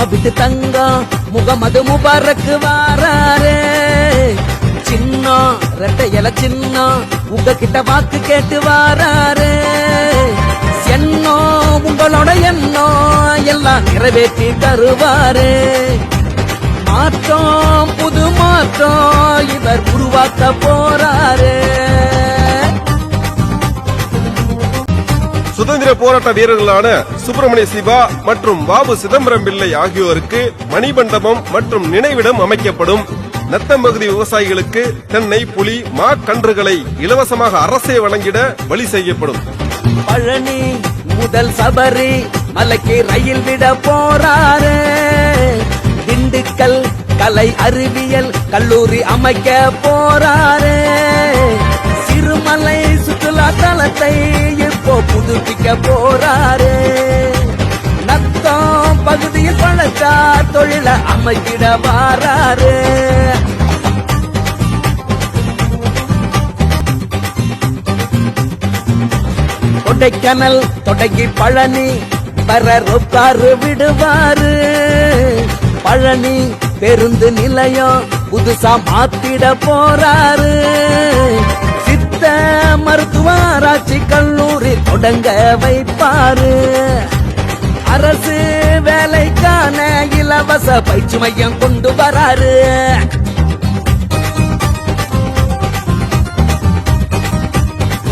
நம்ம விட்டு தங்கம். முகமது முபாரக்கு வாராரு. சின்னம் ரெட்டை இல சின்னம். உங்ககிட்ட வாக்கு கேட்டு வாராரு. என்னோ உங்களோட எண்ணம் எல்லாம் நிறைவேற்றி தருவாரே. மாற்றம் புது மாற்றம் இவர் உருவாக்க போறாரே. சுதந்திர போராட்ட வீரர்களான சுப்பிரமணிய சிவா மற்றும் பாபு சிதம்பரம் பிள்ளை ஆகியோருக்கு மணிமண்டபம் மற்றும் நினைவிடம் அமைக்கப்படும் நத்தம்பகுதி விவசாயிகளுக்கு தென்னை புலி மா கன்றுகளை இலவசமாக அரசே வழங்கிட வழி செய்யப்படும். பழனி முதல் சபரி மலைக்கு ரயில் விட போறாரு. திண்டுக்கல் கலை அறிவியல் கல்லூரி அமைக்க போறாரு. இப்போ போறாரு. நத்தம் பகுதியில் பணத்தா தொழில அமைக்கிட வாராரு. கொடைக்கானல் தொடங்கி பழனி வர ரொக்காரு விடுவாரு. பழனி பேருந்து நிலையம் புதுசா மாத்திட போறாரு. சித்த மருத்துவராட்சி கல்லூரி தொடங்க வைப்பாரு. அரசு வேலைக்கான இலவச பயிற்சி மையம் கொண்டு வராரு.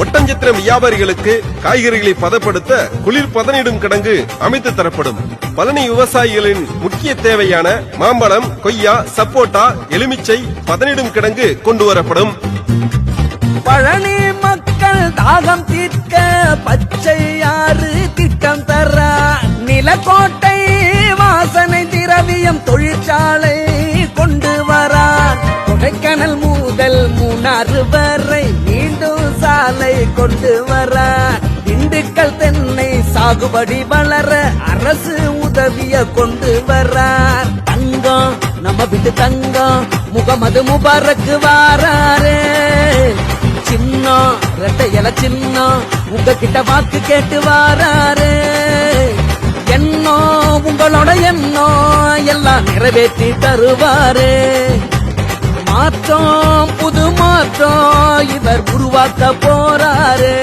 ஒட்டஞ்சித்திரம் வியாபாரிகளுக்கு காய்கறிகளை பதப்படுத்த குளிர் பதனிடும் கிடங்கு அமைத்து தரப்படும். பழனி விவசாயிகளின் முக்கிய தேவையான மாம்பழம் கொய்யா சப்போட்டா எலுமிச்சை பதனிடும் கிடங்கு கொண்டு வரப்படும். பழனி மக்கள் தாகம் தீர்க்க பச்சையாறு திட்டம் தர நிலக்கோட்டை வாசனை திரவியம் தொழிற்சாலை கொண்டு வரா கொடைக்கானல் முதல் மூணாறு வரை மீண்டும் சாலை கொண்டு வரார் திண்டுக்கல் தென்னை சாகுபடி வளர அரசு உதவிய கொண்டு வரார் தங்கம் நம்ம வீட்டு தங்கம் முகமது முபாரக்கு வாராரே. உங்ககிட்ட வாக்கு கேட்டு வாராரு. என்னோ உங்களோட எண்ணோ எல்லாம் நிறைவேற்றி தருவாரு. மாற்றம் புது மாற்றம் இவர் உருவாக்க போறாரு.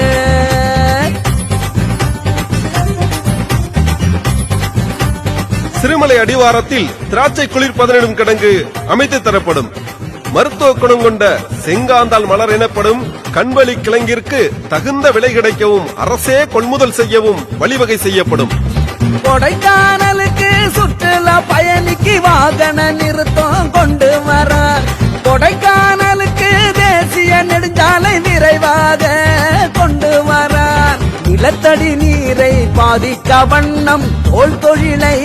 சிறுமலை அடிவாரத்தில் திராட்சை குளிர் பதனிடும் கிடங்கு அமைத்து தரப்படும். மருத்துவ குணம் கொண்ட செங்காந்தால் மலர் எனப்படும் கண்வழி கிழங்கிற்கு தகுந்த விலை கிடைக்கவும் அரசே கொள்முதல் செய்யவும் வழிவகை செய்யப்படும். கொடைக்கானலுக்கு சுற்றுலா பயணிக்கு வாகன நிறுத்தம் கொண்டு வர. கொடைக்கானலுக்கு தேசிய நெடுஞ்சாலை விரைவாக கொண்டு வர. நிலத்தடி நீரை பாதிக்க வண்ணம் தோல் தொழிலை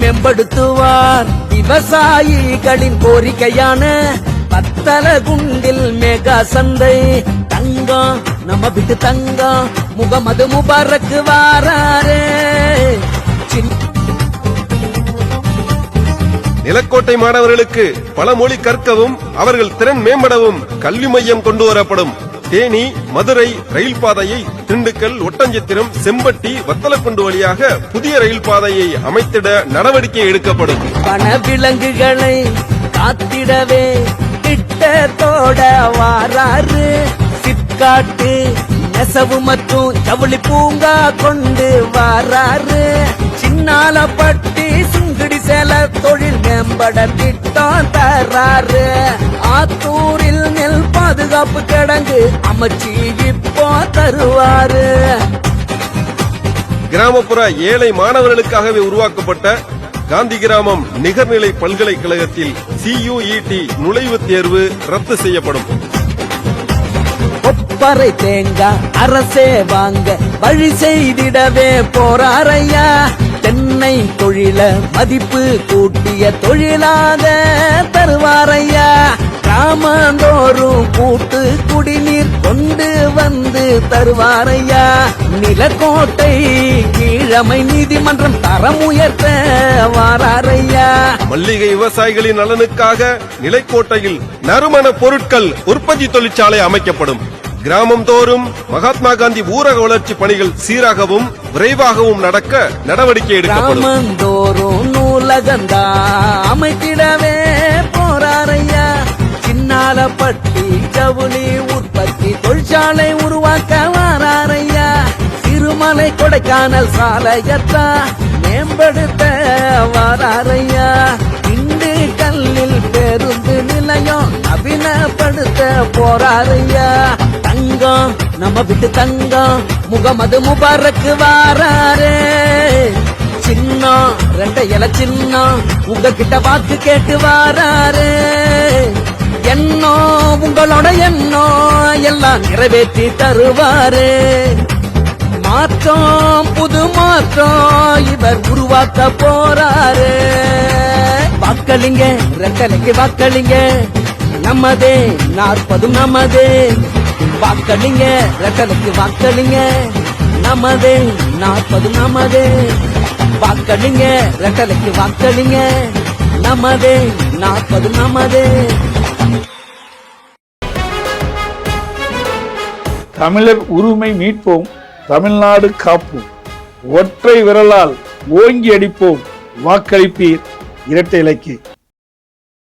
மேம்படுத்துவார். விவசாயிகளின் கோரிக்கையான பத்தல குண்டில் மெகா சந்தை. தங்கம் நம்ம விட்டு தங்கம் முகமது முபாரக்கு வாராரே. நிலக்கோட்டை மாணவர்களுக்கு பல மொழி கற்கவும் அவர்கள் திறன் மேம்படவும் கல்வி மையம் கொண்டு வரப்படும். தேனி மதுரை ரயில் பாதையை திண்டுக்கல் ஒட்டஞ்சத்திரம் செம்பட்டி வத்தலக்குண்டு வழியாக புதிய ரயில் பாதையை அமைத்திட நடவடிக்கை எடுக்கப்படும். வனவிலங்குகளை காத்திடவே தோட வாராரு. சிப்காட்டு நெசவு மற்றும் ஜவுளி பூங்கா கொண்டு வாராரு. சின்னாலப்பட்டி சுங்குடி சேல தொழில் மேம்பட திட்டம் தராரு. ஆத்தூரில் நெல் பாதுகாப்பு கிடங்கு அமைச்சி இப்போ தருவாரு. கிராமப்புற ஏழை மாணவர்களுக்காகவே உருவாக்கப்பட்ட காந்தி கிராமம் நிகர்நிலை பல்கலைக்கழகத்தில் சியுஇடி நுழைவுத் தேர்வு ரத்து செய்யப்படும். ஒப்பறை தேங்காய் அரசே வாங்க வழி செய்திடவே போறாரையா தென்னை தொழில மதிப்பு கூட்டிய தொழிலாக தருவாரையா? கிராமந்தோறும் கூட்டு குடிநீர் கொண்டு வந்து தருவாரையா? நிலக்கோட்டை கீழமை நீதிமன்றம் தரம் உயர்த்த வாராரையா? மல்லிகை விவசாயிகளின் நலனுக்காக நிலைக்கோட்டையில் நறுமண பொருட்கள் உற்பத்தி தொழிற்சாலை அமைக்கப்படும். கிராமம் தோறும் மகாத்மா காந்தி ஊரக வளர்ச்சி பணிகள் சீராகவும் விரைவாகவும் நடக்க நடவடிக்கை எடுக்கப்படும். தோறும் நூலகந்தா உலகந்தா அமைத்திடவே போறாரையா சின்னால பட்டி ஜவுளி உற்பத்தி தொழிற்சாலை உருவாக்க வாராரையா திருமலை கொடைக்கானல் சாலையத்தா மேம்படுத்த வாராரையா இண்டு கல்லில் பேருந்து நிலையம் நவீனப்படுத்த போறாரையா தங்கம் நம்ம விட்டு தங்கம். முகமது முபாரக்கு வாராரே. சின்னம் ரெண்ட இல சின்னம் உங்ககிட்ட வாக்கு கேட்டு வாராரு. எண்ணம் உங்களோட எண்ணம் எல்லாம் நிறைவேற்றி தருவாரு. மாற்றம் புது மாற்றம் இவர் உருவாக்க போறாரு. வாக்களிங்க ரெட்டலைக்கு வாக்களிங்க. நமதே நாற்பதும் நமதே. வாக்களிங்க ரெட்டலைக்கு வாக்களிங்க. நமது நாற்பது நமது. வாக்களிங்க ரெட்டலைக்கு வாக்களிங்க. நமது நாற்பது நமது. தமிழர் உரிமை மீட்போம் தமிழ்நாடு காப்போம். ஒற்றை விரலால் ஓங்கி அடிப்போம். வாக்களிப்பீர் இரட்டை இலக்கிய